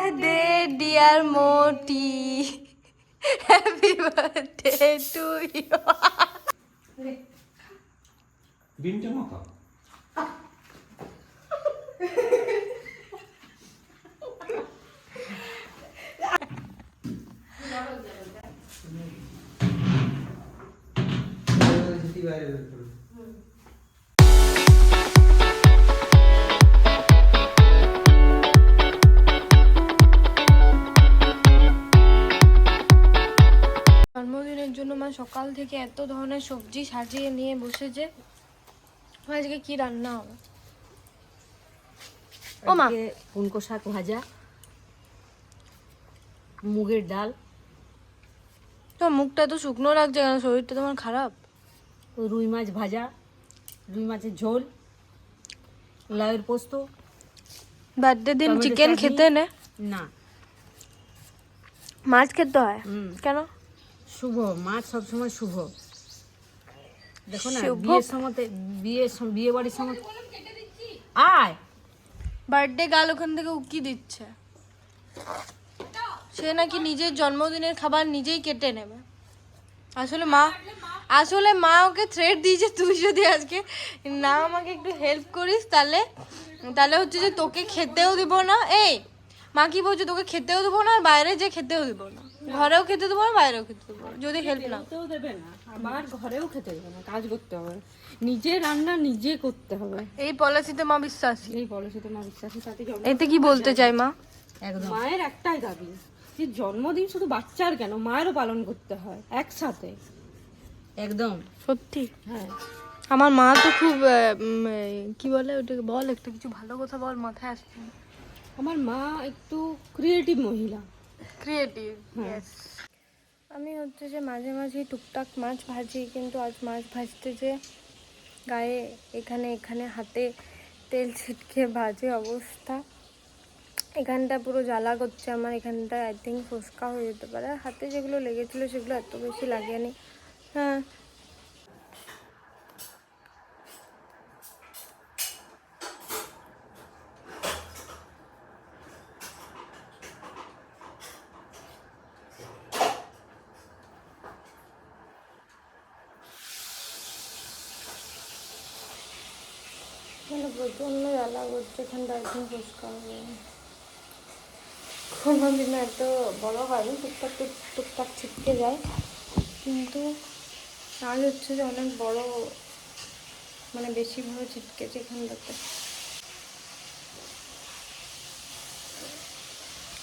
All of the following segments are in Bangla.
Birthday dear Moti happy birthday to you ডিমটা মাখা জন্মদিনের সকাল থেকে এত ধরনের সবজি সাজিয়ে নিয়ে বসেছে। আজকে কি রান্না হবে? ও মা। পুনকো শাক ভাজা মুগের ডাল। তো মুখটা তো শুকনো লাগছে কেন? শরীরটা তোমার খারাপ? রুই মাছ ভাজা রুই মাছের ঝোল লাউয়ের পোস্ত। বার্থডে দিন চিকেন খেতে নে। না। মাছ খেতে হয়? কেন? শুভ মাছ সবসময় শুভ। দেখো না শুভ? বিয়ের সময় সম- বিয়ে বাড়ির সময় আয়! বার্থডে গাল ওখান থেকে উকি দিচ্ছে। সে নাকি নিজের জন্মদিনের খাবার নিজেই কেটে নেবে। আসলে মা আসলে মা ওকে থ্রেড দিয়েছে তুই যদি আজকে না আমাকে একটু হেল্প করিস তাহলে তাহলে হচ্ছে যে তোকে খেতেও দিব না। এই মা কি বলছে তোকে খেতেও দেবো না আর বাইরে যে খেতেও দেবো না। ঘরেও খেতে দেবো না বাইরেও খেতে দেবো। যদি হেল্প না। খেতেও দেবে না। আবার ঘরেও খেতে দেবে না। কাজ করতে হবে। নিজে রান্না নিজে করতে হবে। এই পলিসিতে মা বিশ্বাসী। এই পলিসিতে মা বিশ্বাসী সাথে জন্ম এতে কি বলতে চাই মা? একদম। মায়ের একটাই দাবি যে জন্মদিন শুধু বাচ্চার কেন মায়েরও পালন করতে হয় একসাথে। একদম। সত্যি? হ্যাঁ। আমার মা তো খুব কি বলে ওটাকে? বল একটা কিছু ভালো কথা বল মাথায় আসছে আমার মা একটু ক্রিয়েটিভ মহিলা। ক্রিয়েটিভ আমি হচ্ছে যে মাঝে মাঝে টুকটাক মাছ ভাজি কিন্তু আজ মাছ ভাজতে যে গায়ে এখানে এখানে হাতে তেল ছিটকে ভাজে অবস্থা। এখানটা পুরো জ্বালা করছে আমার এখানটা আই থিঙ্ক ফুসকা হয়ে যেতে পারে। আর হাতে যেগুলো লেগেছিলো সেগুলো এত বেশি লাগেনি হ্যাঁ মানে প্রচণ্ড জ্বালা করছে, এখানটা একদম ফুসকা হবে কোনো দিন এত বড় হয়নি, টুকটাক টুক, টুকটাক ছিটকে যায়। কিন্তু আজ হচ্ছে যে অনেক বড় মানে বেশিভাবে ছিটকেছে এখানটাতে।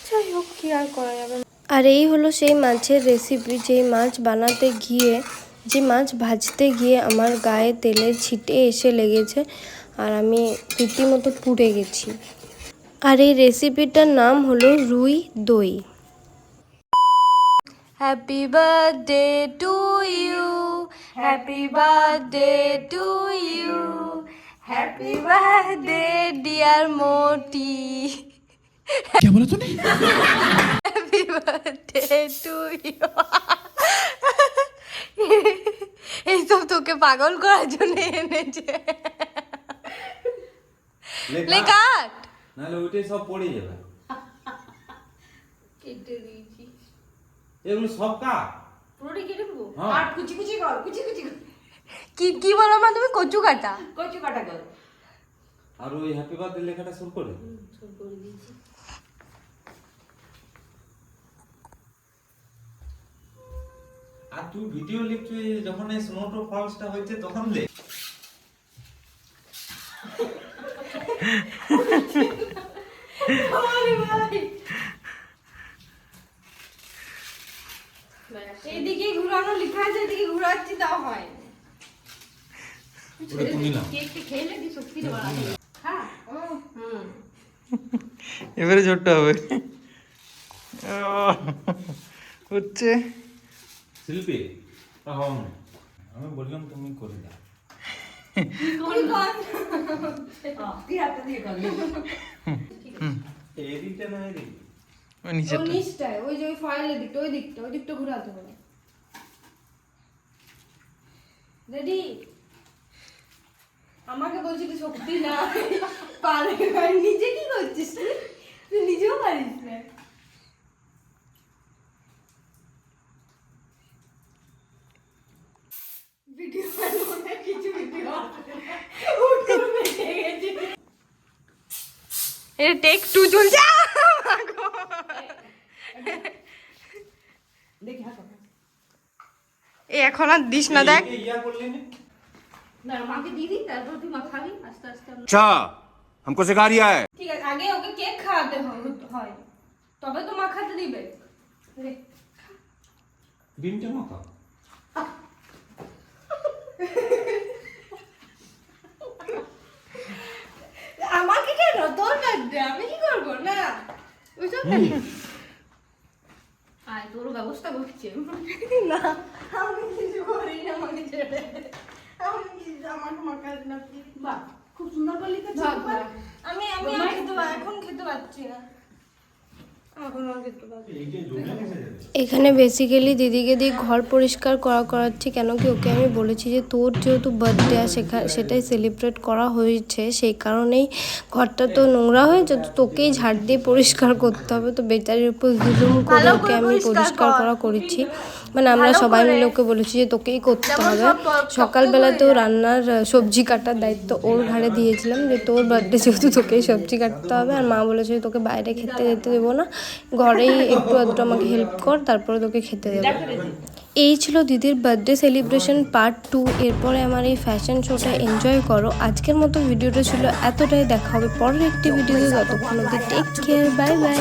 যাই হোক, কি আর করা যাবে? আর এই হলো সেই মাছের রেসিপি যেই মাছ বানাতে গিয়ে, যে মাছ ভাজতে গিয়ে আমার গায়ে তেলের ছিটে এসে লেগেছে। আর আমি রীতিমতো পুড়ে গেছি। আর এই রেসিপিটার নাম হলো রুই দই। Happy birthday to you happy birthday to you happy birthday dear Moti happy birthday to you এইসব তোকে পাগল করার জন্য এনেছে লে কাট নাহলে ওইটাই সব পড়ে যাবে। এগুলো সব কাট পুরোটাই কেটে দেবো? হ্যাঁ। কুচি কুচি কর কুচি কুচি কর। কি কি বলো মা তুমি? কচু কাটা। কচু কাটা কর। আর ওই হ্যাপি বার্থডে লেখাটা শুরু করে সব করে দিয়েছি। আর তুই ভিডিও লিখবি যখন এই স্নোটো ফলসটা হয়েছে তখন লেখ। এইদিকে ঘুরানো লেখা আছে এদিকে ঘুরাচ্ছি তাও হয় এবারে ছোট্ট হবে। হচ্ছে। শিল্পী। আমি বললাম তুমি করে দাও। ওই যে ওই ফাইলের দিকটা ওই দিকটা ওই দিকটা ঘুরাতে হবে রেডি আমাকে বলছি তুই শক্তি না পারে নিজে কি করছিস তুই নিজেও পারিস না এটা টেক টু চলছে দেখি হাসো এ এখন আর দিস না দেখ এই ইয়া করলি না না মাকে দিয়ে দিই তারপর তুই মা খাবি আস্তে আস্তে अच्छा हमको सिखा रिया है ঠিক আছে আগে ওকে কেক খাওয়াতে হ- হয় তবে তো মাখাতে দিবে রে। ডিমটা মাখা আমাকে কেন? তোর লাগবে আমি কি করব? না। ওইসব আয় তোর ব্যবস্থা করছে। না আমি কিছু করি না আমাকে ছেড়ে। আমি কিছু আমাকে মাখাতে না কি বাহ খুব সুন্দর করলি তো ভাগ, ভাগ। আমি আমি আর খেতে পা- এখন খেতে পাচ্ছি না এখন বেসিক্যালি দিদিকে দিয়ে ঘর পরিষ্কার করা করাচ্ছি কেন কি ওকে আমি বলেছি যে তোর যেহেতু বার্থডে সেখা সেটাই সেলিব্রেট করা হয়েছে সেই কারণেই ঘরটা তো নোংরা হয়েছে তো তোকেই ঝাড় দিয়ে পরিষ্কার করতে হবে তো বেচারির উপর জুলুম করে ওকে আমি পরিষ্কার করা করেছি। মানে আমরা সবাই মিলে ওকে বলেছি যে তোকেই করতে হবে। সকালবেলা তো রান্নার সবজি কাটার দায়িত্ব ওর ঘাড়ে দিয়েছিলাম যে তোর বার্থডে যেহেতু তোকেই সবজি কাটতে হবে। আর মা বলেছে তোকে বাইরে খেতে যেতে দেবো না। ঘরেই একটু আধটু আমাকে হেল্প কর তারপরে তোকে খেতে দেবো। এই ছিল দিদির বার্থডে সেলিব্রেশন পার্ট টু এরপরে আমার এই ফ্যাশন শোটা এনজয় করো। আজকের মতো ভিডিওটা ছিল এতটাই। দেখা হবে পরের একটি ভিডিওতে ততক্ষণ অব্দি টেক কেয়ার বাই বাই